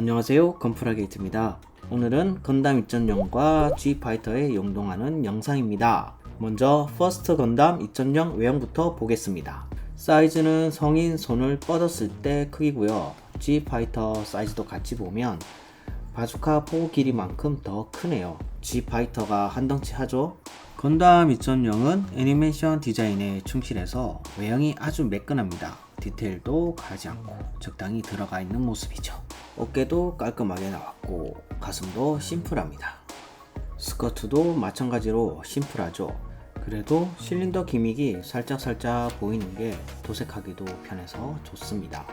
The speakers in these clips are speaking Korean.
안녕하세요. 건프라게이트입니다. 오늘은 건담 2.0과 G파이터에 용동하는 영상입니다. 먼저 퍼스트 건담 2.0 외형부터 보겠습니다. 사이즈는 성인 손을 뻗었을 때 크기고요. G파이터 사이즈도 같이 보면 바주카 포 길이만큼 더 크네요 G파이터가 한 덩치 하죠 건담 2.0은 애니메이션 디자인에 충실해서 외형이 아주 매끈합니다. 디테일도 가지 않고 적당히 들어가 있는 모습이죠. 어깨도 깔끔하게 나왔고 가슴도 심플합니다. 스커트도 마찬가지로 심플하죠. 그래도 실린더 기믹이 살짝살짝 보이는 게 도색하기도 편해서 좋습니다.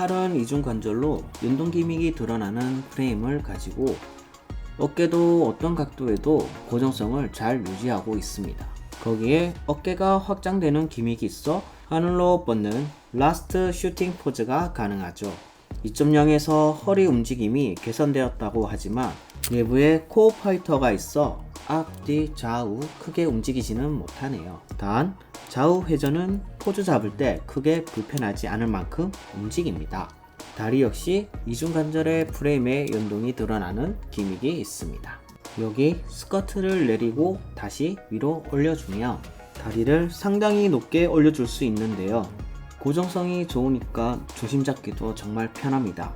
팔은 이중 관절로 연동 기믹이 드러나는 프레임을 가지고 어깨도 어떤 각도에도 고정성을 잘 유지하고 있습니다. 거기에 어깨가 확장되는 기믹이 있어 하늘로 뻗는 라스트 슈팅 포즈가 가능하죠. 2.0에서 허리 움직임이 개선되었다고 하지만 내부에 코어 파이터가 있어 앞뒤 좌우 크게 움직이지는 못하네요. 단 좌우 회전은 포즈 잡을 때 크게 불편하지 않을 만큼 움직입니다. 다리 역시 이중 관절의 프레임에 연동이 드러나는 기믹이 있습니다. 여기 스커트를 내리고 다시 위로 올려주면 다리를 상당히 높게 올려줄 수 있는데요. 고정성이 좋으니까 중심 잡기도 정말 편합니다.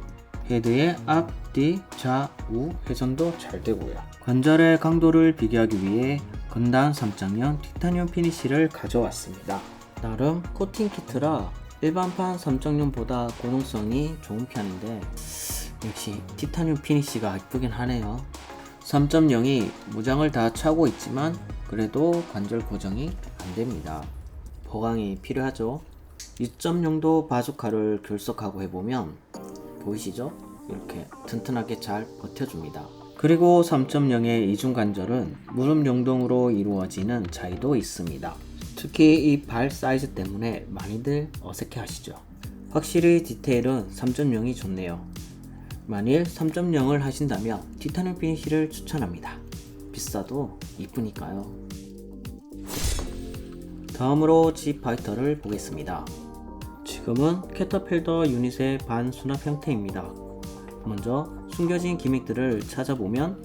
헤드의 앞, 뒤, 좌 우 회전도 잘 되고요. 관절의 강도를 비교하기 위해 건단 3.0 티타늄 피니쉬를 가져왔습니다. 나름 코팅 키트라 일반판 3.0보다 고정성이 좋은 편인데 역시 티타늄 피니쉬가 이쁘긴 하네요. 3.0이 무장을 다 차고 있지만 그래도 관절 고정이 안 됩니다. 보강이 필요하죠. 2.0도 바주카를 결석하고 해보면 보이시죠? 이렇게 튼튼하게 잘 버텨줍니다. 그리고 3.0의 이중관절은 무릎 용동으로 이루어지는 차이도 있습니다. 특히 이 발 사이즈 때문에 많이들 어색해 하시죠. 확실히 디테일은 3.0이 좋네요. 만일 3.0을 하신다면 티타늄 피니쉬를 추천합니다. 비싸도 이쁘니까요. 다음으로 G 파이터를 보겠습니다. 지금은 캐터필더 유닛의 반수납 형태입니다. 먼저 숨겨진 기믹들을 찾아보면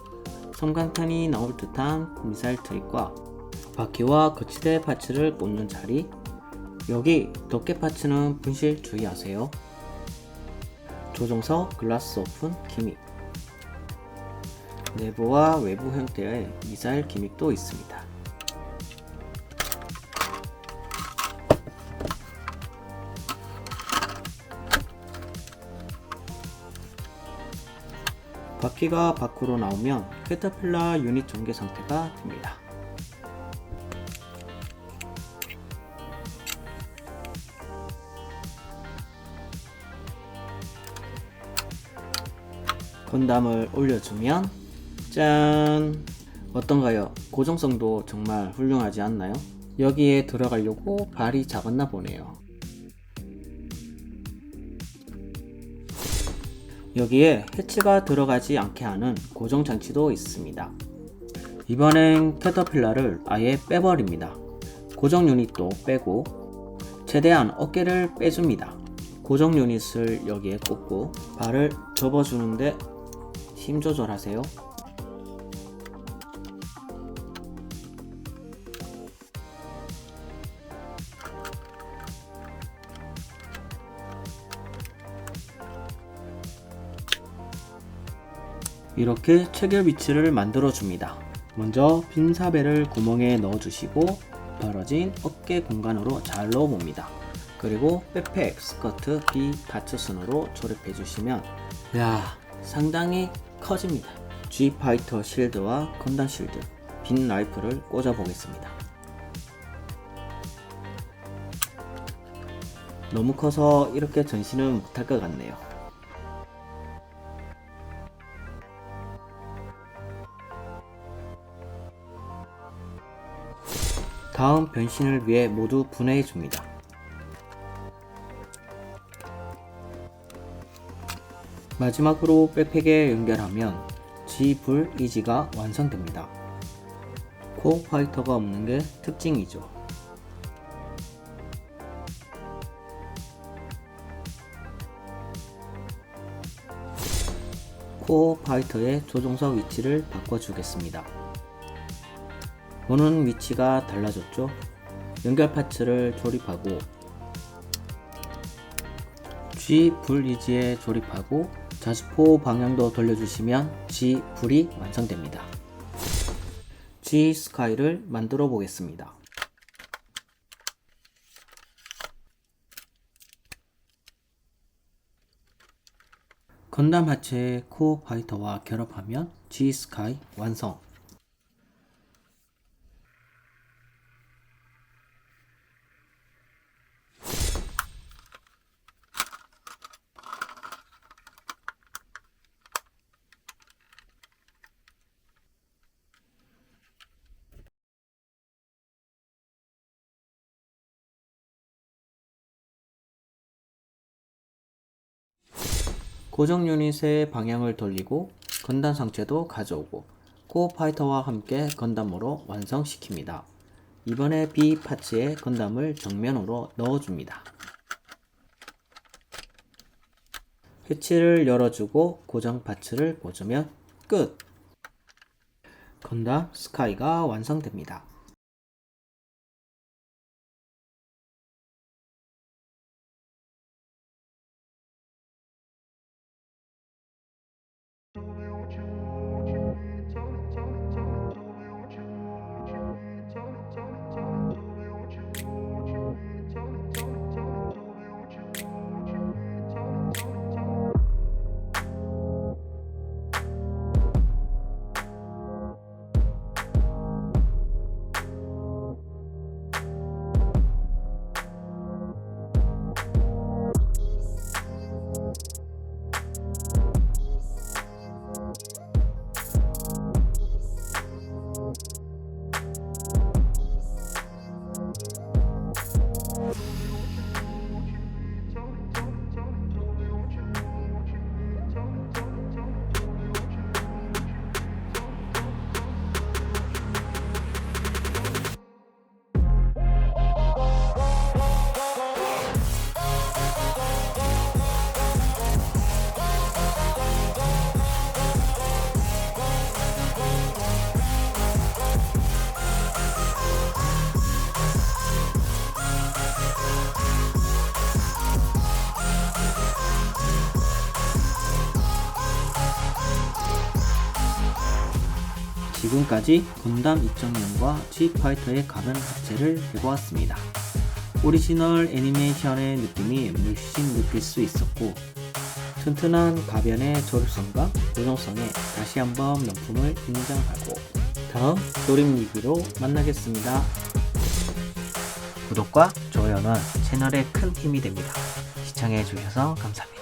섬광탄이 나올 듯한 미사일 트릭과 바퀴와 거치대 파츠를 꽂는 자리 여기 덮개 파츠는 분실 주의하세요. 조종석 글라스 오픈 기믹 내부와 외부 형태의 미사일 기믹도 있습니다. 바퀴가 밖으로 나오면 캐터필라 유닛 전개 상태가 됩니다. 건담을 올려주면 짠! 어떤가요? 고정성도 정말 훌륭하지 않나요? 여기에 들어가려고 발이 작았나 보네요. 여기에 해치가 들어가지 않게 하는 고정 장치도 있습니다. 이번엔 캐터필라를 아예 빼버립니다. 고정 유닛도 빼고 최대한 어깨를 빼줍니다. 고정 유닛을 여기에 꽂고 발을 접어주는데 힘 조절하세요. 이렇게 체결 위치를 만들어 줍니다. 먼저 빈 사배를 구멍에 넣어 주시고 벌어진 어깨 공간으로 잘 넣어 봅니다. 그리고 백팩, 스커트, B 파츠 순으로 조립해 주시면 야 상당히 커집니다. G 파이터 실드와 건단 실드, 빈 라이프를 꽂아 보겠습니다. 너무 커서 이렇게 전시는 못할 것 같네요. 다음 변신을 위해 모두 분해해 줍니다. 마지막으로 백팩에 연결하면 G불 이지가 완성됩니다. 코어 파이터가 없는 게 특징이죠. 코어 파이터의 조종석 위치를 바꿔주겠습니다. 보는 위치가 달라졌죠? 연결 파츠를 조립하고 G 불이지에 조립하고 자주포 방향도 돌려주시면 G 불이 완성됩니다. G 스카이를 만들어 보겠습니다. 건담 하체 코어 파이터와 결합하면 G 스카이 완성. 고정 유닛의 방향을 돌리고 건담 상체도 가져오고 코어 파이터와 함께 건담으로 완성시킵니다. 이번에 B 파츠에 건담을 정면으로 넣어줍니다. 해치를 열어주고 고정 파츠를 꽂으면 끝! 건담 스카이가 완성됩니다. 지금까지 건담 2.0과 G파이터의 가변 합체를 해보았습니다. 오리지널 애니메이션의 느낌이 물씬 느낄 수 있었고 튼튼한 가변의 조립성과 고정성에 다시 한번 명품을 인정하고 다음 조립 리뷰로 만나겠습니다. 구독과 좋아요는 채널에 큰 힘이 됩니다. 시청해주셔서 감사합니다.